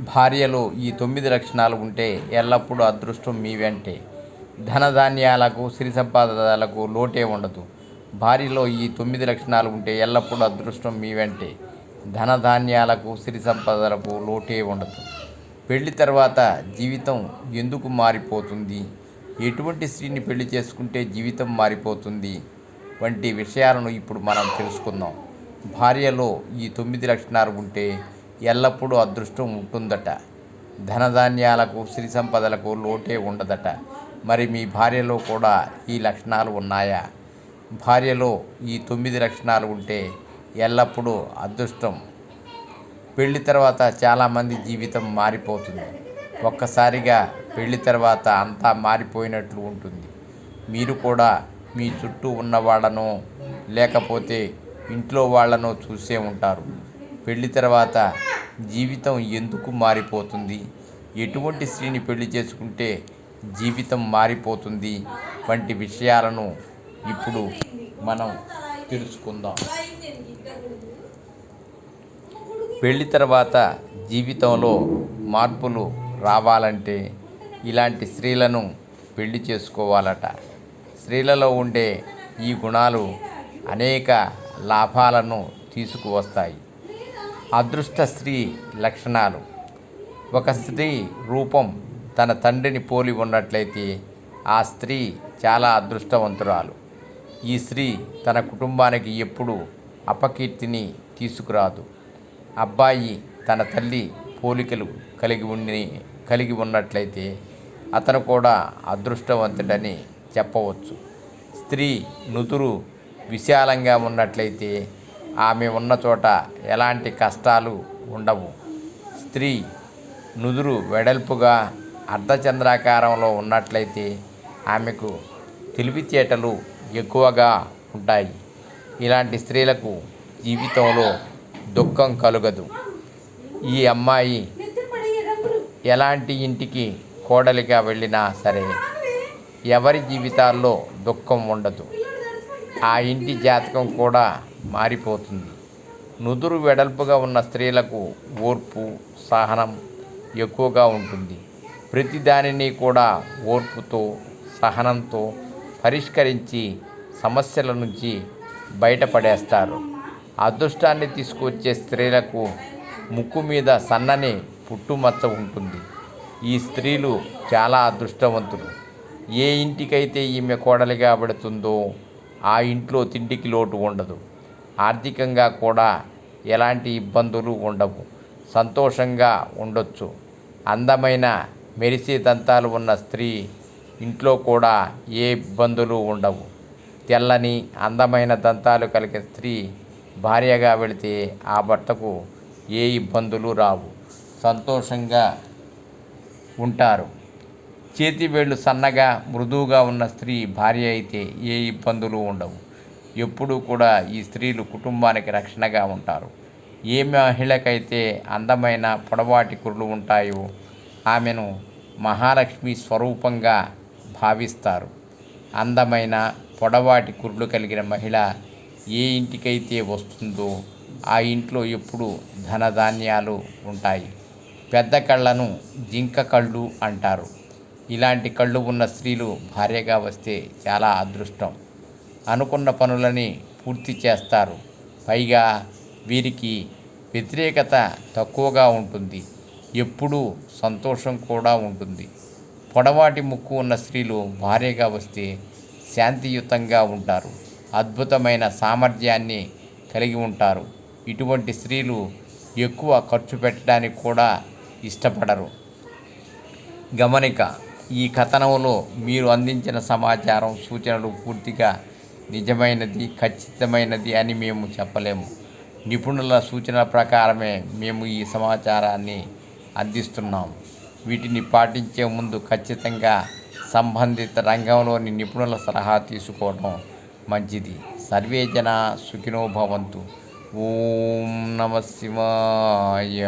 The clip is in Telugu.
భార్యలో ఈ తొమ్మిది లక్షణాలు ఉంటే ఎల్లప్పుడూ అదృష్టం మీ వెంటే. ధనధాన్యాలకు సిరి సంపాదనలకు లోటే ఉండదు. భార్యలో ఈ తొమ్మిది లక్షణాలు ఉంటే ఎల్లప్పుడూ అదృష్టం మీ వెంటే. ధనధాన్యాలకు సిరి సంపదలకు లోటే ఉండదు. పెళ్ళి తర్వాత జీవితం ఎందుకు మారిపోతుంది? ఎటువంటి స్త్రీని పెళ్ళి చేసుకుంటే జీవితం మారిపోతుంది? వంటి విషయాలను ఇప్పుడు మనం తెలుసుకుందాం. భార్యలో ఈ తొమ్మిది లక్షణాలు ఉంటే ఎల్లప్పుడూ అదృష్టం ఉంటుందట. ధనధాన్యాలకు సిరి సంపదలకు లోటే ఉండదట. మరి మీ భార్యలో కూడా ఈ లక్షణాలు ఉన్నాయా? భార్యలో ఈ తొమ్మిది లక్షణాలు ఉంటే ఎల్లప్పుడూ అదృష్టం. పెళ్ళి తర్వాత చాలామంది జీవితం మారిపోతుంది. ఒక్కసారిగా పెళ్ళి తర్వాత అంతా మారిపోయినట్లు ఉంటుంది. మీరు కూడా మీ చుట్టూ ఉన్న వాళ్ళనో లేకపోతే ఇంట్లో వాళ్ళనో చూసే ఉంటారు. పెళ్ళి తర్వాత జీవితం ఎందుకు మారిపోతుంది? ఎటువంటి స్త్రీని పెళ్ళి చేసుకుంటే జీవితం మారిపోతుంది? వంటి విషయాలను ఇప్పుడు మనం తెలుసుకుందాం. పెళ్ళి తర్వాత జీవితంలో మార్పులు రావాలంటే ఇలాంటి స్త్రీలను పెళ్ళి చేసుకోవాలట. స్త్రీలలో ఉండే ఈ గుణాలు అనేక లాభాలను తీసుకువస్తాయి. అదృష్ట స్త్రీ లక్షణాలు. ఒక స్త్రీ రూపం తన తండ్రిని పోలి ఉన్నట్లయితే ఆ స్త్రీ చాలా అదృష్టవంతురాలు. ఈ స్త్రీ తన కుటుంబానికి ఎప్పుడూ అపకీర్తిని తీసుకురాదు. అబ్బాయి తన తల్లి పోలికలు కలిగి ఉండి కలిగి ఉన్నట్లయితే అతను కూడా అదృష్టవంతుడని చెప్పవచ్చు. స్త్రీ నుదురు విశాలంగా ఉన్నట్లయితే ఆమె ఉన్న చోట ఎలాంటి కష్టాలు ఉండవు. స్త్రీ నుదురు వెడల్పుగా అర్ధచంద్రాకారంలో ఉన్నట్లయితే ఆమెకు తెలివితేటలు ఎక్కువగా ఉంటాయి. ఇలాంటి స్త్రీలకు జీవితంలో దుఃఖం కలుగదు. ఈ అమ్మాయి ఎలాంటి ఇంటికి కోడలిగా వెళ్ళినా సరే ఎవరి జీవితాల్లో దుఃఖం ఉండదు. ఆ ఇంటి జాతకం కూడా మారిపోతుంది. నుదురు వెడల్పుగా ఉన్న స్త్రీలకు ఓర్పు సహనం ఎక్కువగా ఉంటుంది. ప్రతి దానిని కూడా ఓర్పుతో సహనంతో పరిష్కరించి సమస్యల నుంచి బయటపడేస్తారు. అదృష్టాన్ని తీసుకొచ్చే స్త్రీలకు ముక్కు మీద సన్నని పుట్టుమచ్చ ఉంటుంది. ఈ స్త్రీలు చాలా అదృష్టవంతులు. ఏ ఇంటికైతే ఈమె కోడలిగా పెడుతుందో ఆ ఇంట్లో తిండికి లోటు ఉండదు. ఆర్థికంగా కూడా ఎలాంటి ఇబ్బందులు ఉండవు. సంతోషంగా ఉండొచ్చు. అందమైన మెరిసే దంతాలు ఉన్న స్త్రీ ఇంట్లో కూడా ఏ ఇబ్బందులు ఉండవు. తెల్లని అందమైన దంతాలు కలిగిన స్త్రీ భార్యగా వెళితే ఆ భర్తకు ఏ ఇబ్బందులు రావు. సంతోషంగా ఉంటారు. చేతి వేళ్ళు సన్నగా మృదువుగా ఉన్న స్త్రీ భార్య అయితే ఏ ఇబ్బందులు ఉండవు. ఎప్పుడూ కూడా ఈ స్త్రీలు కుటుంబానికి రక్షణగా ఉంటారు. ఏ మహిళకైతే అందమైన పొడవాటి కురులు ఉంటాయో ఆమెను మహాలక్ష్మి స్వరూపంగా భావిస్తారు. అందమైన పొడవాటి కురులు కలిగిన మహిళ ఏ ఇంటికైతే వస్తుందో ఆ ఇంట్లో ఎప్పుడు ధనధాన్యాలు ఉంటాయి. పెద్ద కళ్ళను జింక కళ్ళు అంటారు. ఇలాంటి కళ్ళు ఉన్న స్త్రీలు భార్యగా వస్తే చాలా అదృష్టం. అనుకున్న పనులని పూర్తి చేస్తారు. పైగా వీరికి వ్యతిరేకత తక్కువగా ఉంటుంది. ఎప్పుడూ సంతోషం కూడా ఉంటుంది. పొడవాటి ముక్కు ఉన్న స్త్రీలు భార్యగా వస్తే శాంతియుతంగా ఉంటారు. అద్భుతమైన సామర్థ్యాన్ని కలిగి ఉంటారు. ఇటువంటి స్త్రీలు ఎక్కువ ఖర్చు పెట్టడానికి కూడా ఇష్టపడరు. గమనిక ఈ కథనంలో మీరు అందించిన సమాచారం సూచనలు పూర్తిగా నిజమైనది ఖచ్చితమైనది అని మేము చెప్పలేము. నిపుణుల సూచనల ప్రకారమే మేము ఈ సమాచారాన్ని అందిస్తున్నాం. వీటిని పాటించే ముందు ఖచ్చితంగా సంబంధిత రంగంలోని నిపుణుల సలహా తీసుకోవడం మంచిది. సర్వే జన సుఖినో భవంతు. ఓం నమ శివాయ.